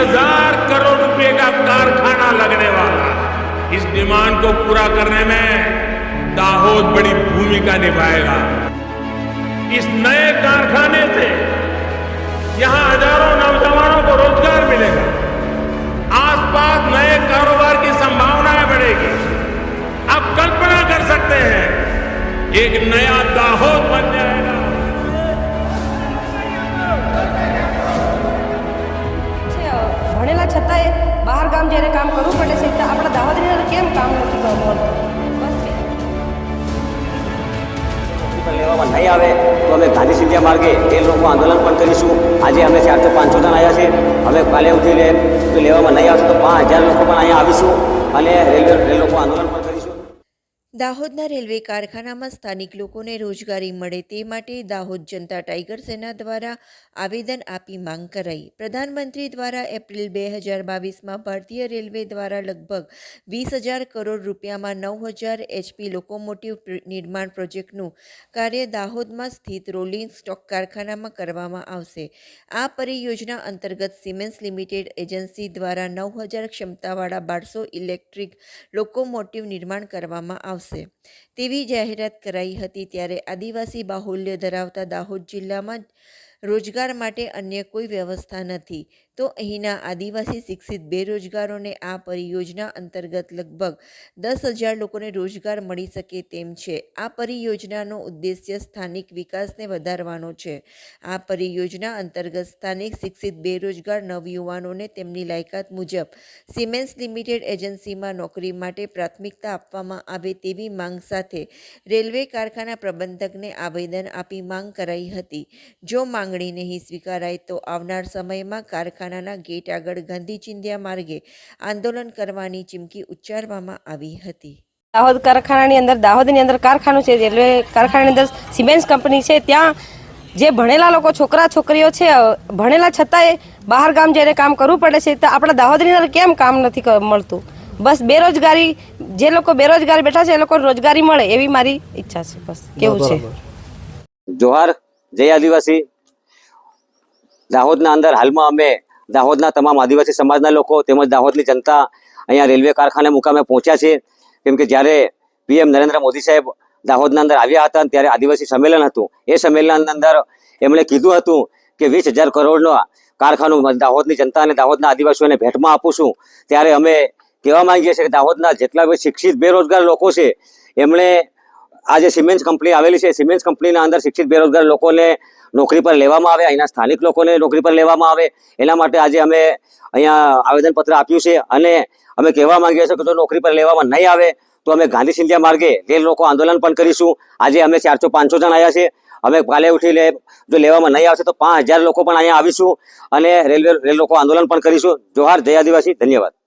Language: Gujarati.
हज़ार करोड़ रुपए का कारखाना लगने वाला। इस डिमांड को पूरा करने में दाहोद बड़ी भूमिका निभाएगा। इस नए कारखाने से यहाँ हज़ारों नौजवानों को रोज़गार मिलेगा। आसपास नए कारोबार की संभावनाएँ बढ़ेगी। आप कल्पना कर सकते हैं, एक नया दाहोद बन जाएगा। નહીં આવે, તો અમે ગાંધી સિંધિયા માર્ગે એ લોકો આંદોલન પણ કરીશું. આજે અમે ચારસો પાંચસો જણ આવ્યા છે અમે કાલે ઉઠીને લેવામાં નહીં આવશે તો પાંચ હજાર લોકો પણ અહીંયા આવીશું અને રેલવે રેલ લોકો આંદોલન પણ દાહોદના રેલવે કારખાનામાં સ્થાનિક લોકોને રોજગારી મળે તે માટે દાહોદ જનતા ટાઈગર સેના દ્વારા આવેદન આપી માંગ કરાઈ. પ્રધાનમંત્રી દ્વારા એપ્રિલ બે હજાર બાવીસમાં ભારતીય રેલવે દ્વારા લગભગ વીસ હજાર કરોડ રૂપિયામાં નવ હજાર એચપી લોકોમોટિવ નિર્માણ પ્રોજેક્ટનું કાર્ય દાહોદમાં સ્થિત રોલિંગ સ્ટોક કારખાનામાં કરવામાં આવશે. આ પરિયોજના અંતર્ગત સિમેન્સ લિમિટેડ એજન્સી દ્વારા નવ હજાર ક્ષમતાવાળા બારસો ઇલેક્ટ્રિક લોકોમોટિવ નિર્માણ કરવામાં આવશે. તેવી જાહેરાત કરાઈ હતી ત્યારે આદિવાસી બાહુલ્ય ધરાવતા દાહોદ જિલ્લામાં રોજગાર માટે અન્ય કોઈ વ્યવસ્થા નથી. તો અહીંના આદિવાસી શિક્ષિત બેરોજગારોને આ પરિયોજના અંતર્ગત લગભગ દસ હજાર લોકોને રોજગાર મળી શકે તેમ છે. આ પરિયોજનાનો ઉદ્દેશ્ય સ્થાનિક વિકાસને વધારવાનો છે. આ પરિયોજના અંતર્ગત સ્થાનિક શિક્ષિત બેરોજગાર નવયુવાનોને તેમની લાયકાત મુજબ સિમેન્સ લિમિટેડ એજન્સીમાં નોકરી માટે પ્રાથમિકતા આપવામાં આવે તેવી માંગ સાથે રેલવે કારખાના પ્રબંધકને આવેદન આપી માંગ કરાઈ હતી. જો માંગણી નહીં સ્વીકારાય તો આવનાર સમયમાં કારખાનાના ગેટ આગળ ગાંધી ચિંધ્યા માર્ગે આંદોલન કરવાની ચીમકી ઉચ્ચારવામાં આવી હતી. દાહોદ કારખાનાની અંદર દાહોદની અંદર કારખાનું છે રેલવે કારખાનાની અંદર સિમેન્સ કંપની છે. ત્યાં જે ભણેલા લોકો છોકરા છોકરીઓ છે ભણેલા છતાંય બહાર ગામ જ્યારે કામ કરવું પડે છે. તો આપણા દાહોદની અંદર કેમ કામ નથી મળતું? બસ બેરોજગારી જે લોકો બેરોજગારી બેઠા છે એ લોકોને રોજગારી મળે એવી મારી ઈચ્છા છે. બસ કેવું છે? જોહાર જય આદિવાસી. દાહોદના અંદર હાલમાં અમે દાહોદના તમામ આદિવાસી સમાજના લોકો તેમજ દાહોદની જનતા અહીંયા રેલવે કારખાને મુકામે પહોંચ્યા છે. કેમ કે જ્યારે પીએમ નરેન્દ્ર મોદી સાહેબ દાહોદના અંદર આવ્યા હતા ત્યારે આદિવાસી સંમેલન હતું. એ સંમેલન અંદર એમણે કીધું હતું કે વીસ હજાર કરોડનો કારખાનું દાહોદની જનતા અને દાહોદના આદિવાસીઓને ભેટમાં આપું છું. ત્યારે અમે કહેવા માંગીએ છીએ કે દાહોદના જેટલા બી શિક્ષિત, બેરોજગાર લોકો છે, એમણે આ જે સિમેન્સ કંપની આવેલી છે સિમેન્સ કંપનીના અંદર શિક્ષિત બેરોજગાર લોકોને નોકરી પર લેવામાં આવે, અહીંના સ્થાનિક લોકોને નોકરી પર લેવામાં આવે, એના માટે આજે અમે અહીંયા આવેદનપત્ર આપ્યું છે અને અમે કહેવા માંગીએ છીએ કે જો નોકરી પર લેવામાં નહીં આવે, તો અમે ગાંધી સિંધિયા માર્ગે રેલ લોકો આંદોલન પણ કરીશું. આજે અમે ચારસો પાંચસો જણ આવ્યા છે અમે કાલે ઉઠીને જો લેવામાં નહીં આવશે તો પાંચ લોકો પણ અહીંયા આવીશું અને રેલવે, રેલ લોકો આંદોલન પણ કરીશું. જોહાર, જય આદિવાસી, ધન્યવાદ.